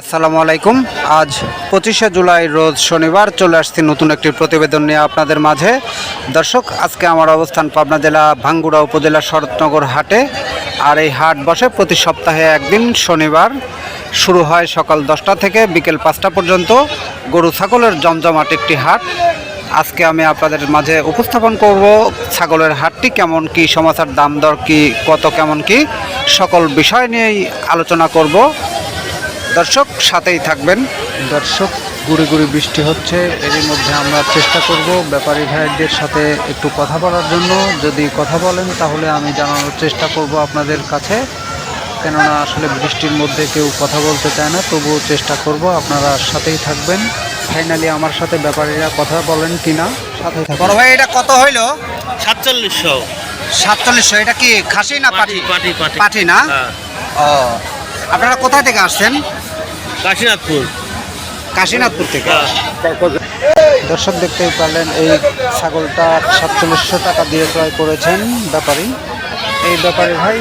আসসালামু আলাইকুম। আজ পঁচিশে জুলাই রোজ শনিবার চলে আসছি নতুন একটি প্রতিবেদন নিয়ে আপনাদের মাঝে। দর্শক, আজকে আমার অবস্থান পাবনা জেলা ভাঙ্গুড়া উপজেলা শরৎনগর হাটে। আর এই হাট বসে প্রতি সপ্তাহে একদিন শনিবার শুরু হয় সকাল দশটা থেকে বিকেল পাঁচটা পর্যন্ত। গরু, ছাগলের জমজমাট একটি হাট। আজকে আমি আপনাদের মাঝে উপস্থাপন করব ছাগলের হাটটি কেমন, কি সমাচার, দাম দর কি, কত, কেমন কি, সকল বিষয় নিয়েই আলোচনা করব। দর্শক সাথেই থাকবেন। দর্শক গুড়ি গুড়ি বৃষ্টি হচ্ছে এরই মধ্যে আমরা চেষ্টা করব ব্যাপারী ভাইদের সাথে একটু কথা বলার জন্য। যদি কথা বলেন তাহলে আমি জানানোর চেষ্টা করব আপনাদের কাছে। কেননা আসলে বৃষ্টির মধ্যে কেউ কথা বলতে চায় না তবুও চেষ্টা করব আপনারা সাথেই থাকবেন। ফাইনালি আমার সাথে ব্যাপারীরা কথা বলেন কি না সাথে বড় ভাই এটা কত হইল? সাতচল্লিশশো। সাতচল্লিশশো এটা কি খাসি না পাটি? পাটি পাটি। পাটি না? হ্যাঁ। ও আপনারা কোথায় থেকে আসছেন? কাশীনাথপুর। কাশীনাথপুর থেকে? হ্যাঁ। দর্শক দেখতেই পারলেন এই ছাগলটা সাতচল্লিশশো টাকা দিয়ে ক্রয় করেছেন ব্যাপারী। এই ব্যাপারী ভাই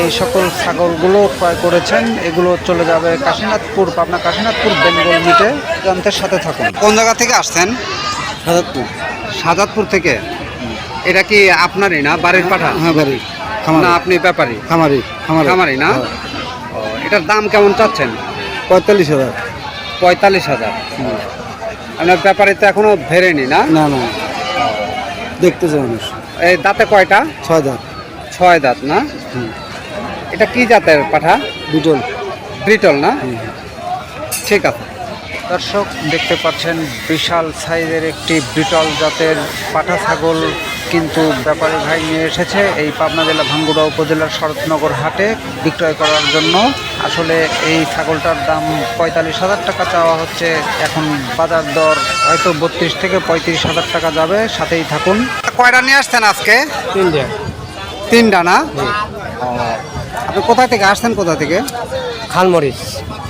এই সকল ছাগলগুলো ক্রয় করেছেন এগুলো চলে যাবে কাশীনাথপুর পাবনা কাশীনাথপুর বেঙ্গল মিটে। যন্ত্রের সাথে থাকুন। কোন জায়গা থেকে আসছেন? সাজাদপুর। সাজাদপুর থেকে? এটা কি আপনারই না বাড়ির পাঠা? হ্যাঁ বাড়ি। না আপনি ব্যাপারী? খামারি খামারি। খামারি না? হ্যাঁ। এটার দাম কেমন চাচ্ছেন? পঁয়তাল্লিশ হাজার। পঁয়তাল্লিশ হাজার। আপনার ব্যাপারে তো এখনও ভেরেনি না? না না দেখতেছে মানুষ। এই দাঁতে কয়টা? ছয় হাজার ছয় দাঁত না? হুম। এটা কি জাতের পাঠা? বিটল ব্রিটল না? ঠিক আছে। দর্শক দেখতে পাচ্ছেন বিশাল সাইজের একটি ব্রিটল জাতের পাঠা ছাগল কিন্তু ব্যাপারে ভাই নিয়ে এসেছে এই পাবনা জেলা ভাঙ্গুড়া উপজেলার শরৎনগর হাটে বিক্রয় করার জন্য। আসলে এই ছাগলটার দাম পঁয়তাল্লিশ হাজার টাকা চাওয়া হচ্ছে। এখন বাজার দর হয়তো বত্রিশ থেকে পঁয়ত্রিশ হাজার টাকা যাবে। সাথেই থাকুন। কয়টা নিয়ে আসছেন আজকে? তিনটে। তিনটা না? আপনি কোথা থেকে আসছেন কোথা থেকে? খানমরিচ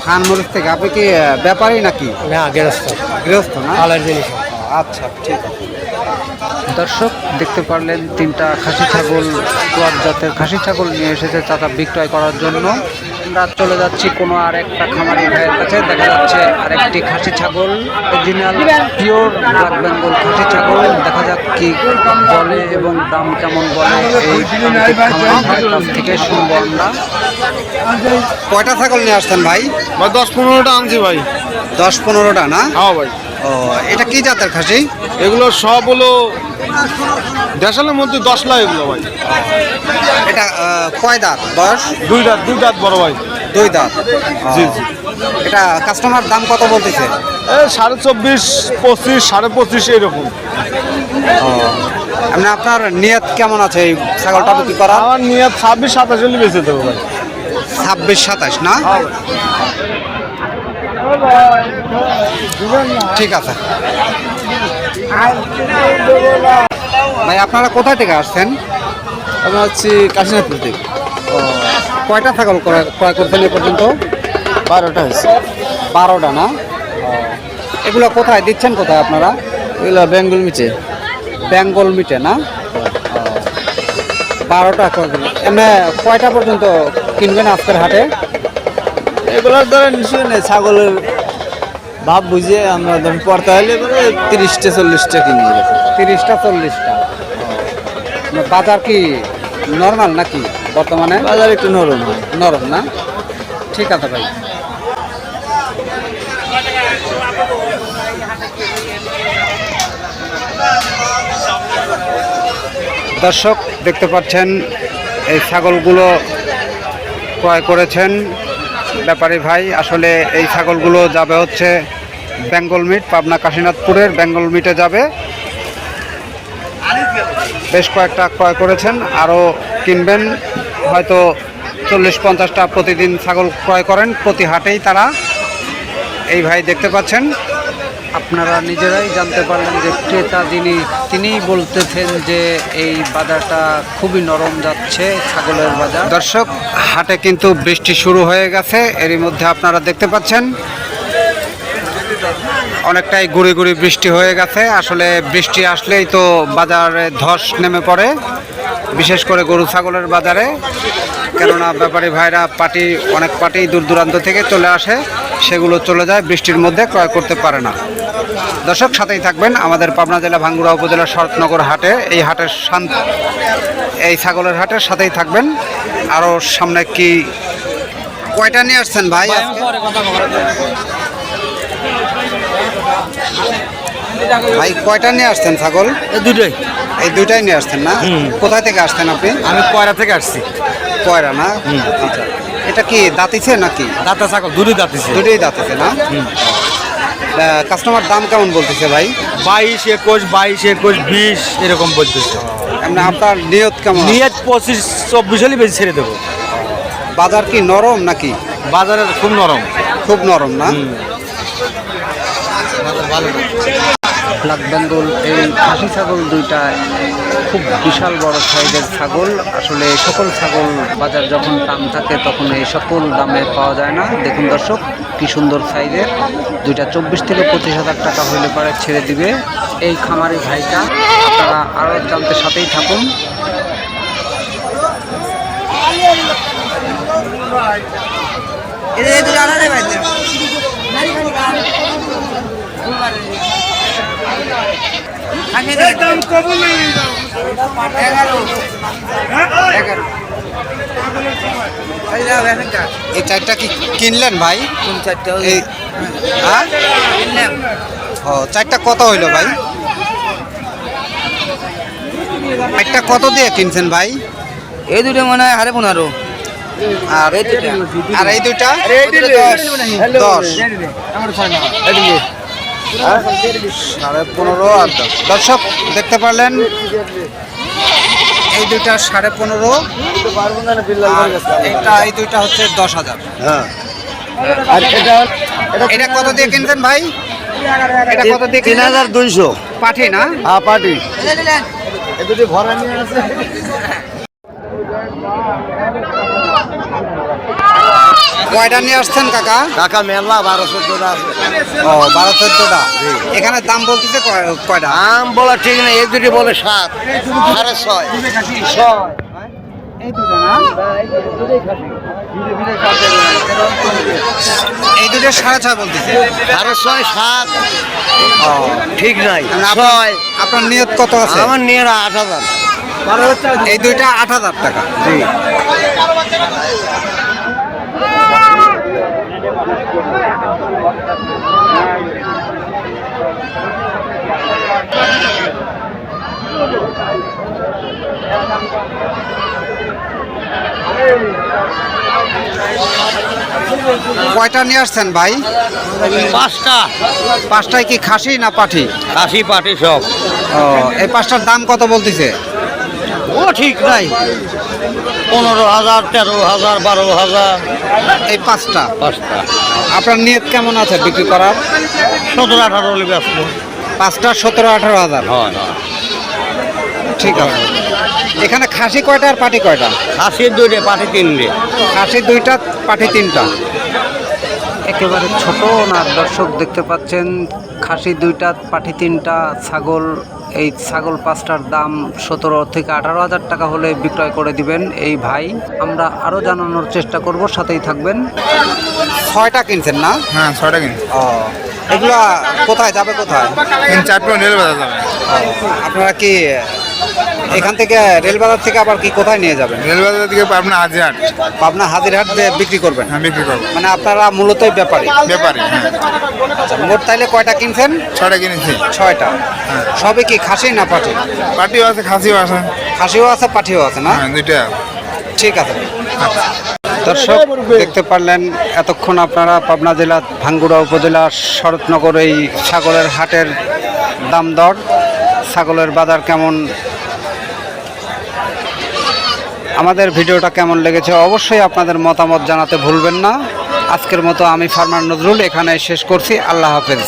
খানমরিচ থেকে। আপনি কি ব্যাপারী নাকি? না গেরস্ত। গৃহস্থ না? আলার জিনিস। আচ্ছা ঠিক আছে। দর্শক দেখতে পারলেন তিনটা খাসি ছাগল জাতের খাসি ছাগল নিয়ে এসেছে চাচা বিক্রয় করার জন্য। আমরা চলে যাচ্ছি কোনো আর একটা খামারি ভাইয়ের কাছে। দেখা যাচ্ছে আরেকটি খাসি ছাগল অরিজিনাল পিওর ব্ল্যাক বেঙ্গল খাসি ছাগল। দেখা যাক কি বলে এবং দাম কেমন বলে এই কাছ থেকে শুনব আমরা। কয়টা ছাগল নিয়ে আসতেন ভাই? ভাই দশ পনেরোটা আনছি ভাই। দশ পনেরোটা না? হ্যাঁ ভাই। ও এটা কি জাতের খাসি? এগুলো সব হলো দেশালের মধ্যে দশ লাখ এগুলো ভাই। এটা কয় দাঁত বয়স? দুই দাঁত দুই দাঁত বড় ভাই। দুই দাঁত। জি জি। এটা কাস্টমার দাম কত বলতেছে? সাড়ে চব্বিশ পঁচিশ সাড়ে পঁচিশ এরকম। মানে আপনার নিয়ত কেমন আছে এই ছাগলটা বিক্রি করা আমার নিয়ে ছাব্বিশ সাতাশ হলে বেঁচে দেবো ভাই। ছাব্বিশ সাতাশ না? ঠিক আছে। ভাই আপনারা কোথায় থেকে আসছেন? আমি হচ্ছি কাশীনাথপুর থেকে। কয়টা ছাগল ক্রয় করছেন এ পর্যন্ত? বারোটা হয়েছে। বারোটা না? এগুলো কোথায় দিচ্ছেন কোথায় আপনারা? এগুলো বেঙ্গল মিটে। বেঙ্গল মিটে না? বারোটা এমনি কয়টা পর্যন্ত কিনবেন আজকের হাটে? এগুলোর দ্বারা নিশ্চয় নেই ছাগলের ভাব বুঝিয়ে আমরা ধরুন পড়তে হলে তিরিশটা চল্লিশটা কিনে। এরকম। তিরিশটা চল্লিশটা। বাজার কি নর্মাল নাকি বর্তমানে? বাজার একটু নরম হয়। নরম না? ঠিক আছে ভাই। দর্শক দেখতে পাচ্ছেন এই ছাগলগুলো ক্রয় করেছেন। ব্যাপারী ভাই আসলে এই ছাগলগুলো যাবে হচ্ছে বেঙ্গল মিট, পাবনা কাশীনাথপুরের বেঙ্গল মিটে যাবে। বেশ কয়েকটা ক্রয় করেছেন, আরও কিনবেন। হয়তো চল্লিশ পঞ্চাশটা প্রতিদিন ছাগল ক্রয় করেন, প্রতি হাটেই তারা। এই ভাই দেখতে পাচ্ছেন, আপনারা নিজেরাই জানতে পারলেন যে ক্রেতা যিনি তিনিই বলতেছেন যে এই বাজারটা খুবই নরম যাচ্ছে ছাগলের বাজার। দর্শক, হাটে কিন্তু বৃষ্টি শুরু হয়ে গেছে, এরই মধ্যে আপনারা দেখতে পাচ্ছেন অনেকটাই গুড়ি গুড়ি বৃষ্টি হয়ে গেছে। আসলে বৃষ্টি আসলেই তো বাজারে ধস নেমে পড়ে, বিশেষ করে গরু ছাগলের বাজারে। কেননা ব্যাপারী ভাইরা পাটি, অনেক পাটি দূর দূরান্ত থেকে চলে আসে, সেগুলো চলে যায়, বৃষ্টির মধ্যে ক্রয় করতে পারে না। দর্শক, সাথেই থাকবেন আমাদের পাবনা জেলা ভাঙ্গুড়া উপজেলার শরৎনগর হাটে, এই হাটের শান্ত এই ছাগলের হাটের সাথেই থাকবেন। আরও সামনে কি, কয়টা নিয়ে আসছেন ভাই? ভাই কয়টা নিয়ে আসছেন ছাগল? দুটোই এই দুইটাই নিয়ে আসছেন না? কোথায় থেকে আসছেন আপনি? আমি কয়রা থেকে আসছি। কয়রা না? আচ্ছা। এটা কি দাঁতিছে নাকি? দাঁতা ছাগল দুটোই দাঁতিছে দুটোই দাঁতিছে না? কাস্টমার দাম কেমন বলতেছে ভাই? বাইশ একুশ বাইশ একুশ বিশ এরকম বলতেছে। এমনি আপনার নিয়ত কেমন? নিয়ে পঁচিশ চব্বিশ হলে বেশি ছেড়ে দেবো। বাজার কি নরম নাকি? বাজারের খুব নরম। খুব নরম না? ব্ল্যাক বেঙ্গল এই খাসি ছাগল দুইটা খুব বিশাল বড় সাইজের ছাগল। আসলে সকল ছাগল বাজার যখন দাম থাকে তখন এই সকল দামে পাওয়া যায় না। দেখুন দর্শক কি সুন্দর সাইজের। দুইটা চব্বিশ থেকে পঁচিশ হাজার টাকা হইলে পরে ছেড়ে দিবে। এই খামারি ভাইটা আপনারা আরও জানতে সাথেই থাকুন। এই চারটা কি কিনলেন ভাই? এই হ্যাঁ? ও চারটা কত হইল ভাই? একটা কত দিয়ে কিনছেন ভাই? এই দুটো মনে হয় হারে পনেরো। আর আর এই দুইটা? দশ। সাড়ে পনেরো আর দশ। দর্শক দেখতে পারলেন এই দুইটা সাড়ে পনেরো এটা এই দুইটা হচ্ছে দশ হাজার। আর এটা এটা কত দিয়ে কিনছেন ভাই? এটা কত দিয়ে তিন হাজার দুইশো। পাঠি না? হ্যাঁ এ দুটি ভরা নিয়ে আছে কয়টা নিয়ে আসছেন কাকা? কাকা মেলা বারো চোদ্দটা আছে। ও বারো চোদ্দটা? এখানে দাম বলতেছে কয়টা? আম বলা ঠিক নেই এই দুটি বলে সাত সাড়ে ছয়। ছয়। এই দুটো না? এই দুটো সাড়ে ছয় বলতেছে। সাড়ে ছয় সাত। ঠিক নাই। মানে আপনার- ছয়। আপনার নিয়ত কত আছে? আমার নিয়ে আট হাজার। এই দুইটা আট হাজার টাকা। জি। কয়টা নিয়ে আসছেন ভাই? পাঁচটা। পাঁচটায় কি খাসি না পাঠি? খাসি পাঠি সব। ও এই পাঁচটার দাম কত বলতেছে? ও ঠিক নাই। পনেরো হাজার তেরো হাজার বারো হাজার। এই পাঁচটা? পাঁচটা। আপনার নিয়ত কেমন আছে বিক্রি করার? সতেরো আঠারো হলে ব্যস্ত। পাঁচটা সতেরো আঠারো হাজার। হয় ঠিক আছে। এখানে খাসি কয়টা আর পাটি কয়টা? খাসির দুইটে পাটি তিনটে। খাসি দুইটা পাঠি তিনটা। একেবারে ছোট না? দর্শক দেখতে পাচ্ছেন খাসি দুইটা পাঠি তিনটা ছাগল এই ছাগল পাঁচটার দাম সতেরো থেকে আঠারো হাজার টাকা হলে বিক্রয় করে দিবেন এই ভাই। আমরা আরও জানানোর চেষ্টা করব সাথেই থাকবেন। ছয়টা কিনছেন না? হ্যাঁ ছয়টা কিনছেন ও। এগুলা কোথায় যাবে কোথায়? তিন চারটে রেল বাজার যাবে। আপনারা কি এখান থেকে রেলবাজার থেকে আবার কি কোথায় নিয়ে যাবেন? রেল বাজার দিকে আপনার আজিহাট পাবনা হাজিরহাট দিয়ে বিক্রি করবেন? হ্যাঁ বিক্রি করব। মানে আপনারা মূলত ব্যাপারী? ব্যাপারী হ্যাঁ। আচ্ছা মোট তাইলে কয়টা কিনছেন? ছয়টা কিনেছি। ছয়টা। সবে কি খাসি না পাঠি পাটিও আছে খাসিও আছে। খাসিও আছে পাঠিও আছে না? হ্যাঁ দুইটা। ঠিক আছে। দর্শক দেখতে পারলেন এতক্ষণ আপনারা পাবনা জেলা ভাঙ্গুড়া উপজেলা শরৎনগর এই ছাগলের হাটের দাম দর ছাগলের বাজার কেমন? আমাদের ভিডিওটা কেমন লেগেছে অবশ্যই আপনাদের মতামত জানাতে ভুলবেন না। আজকের মতো আমি ফার্মার নজরুল এখানে শেষ করছি। আল্লাহ হাফেজ।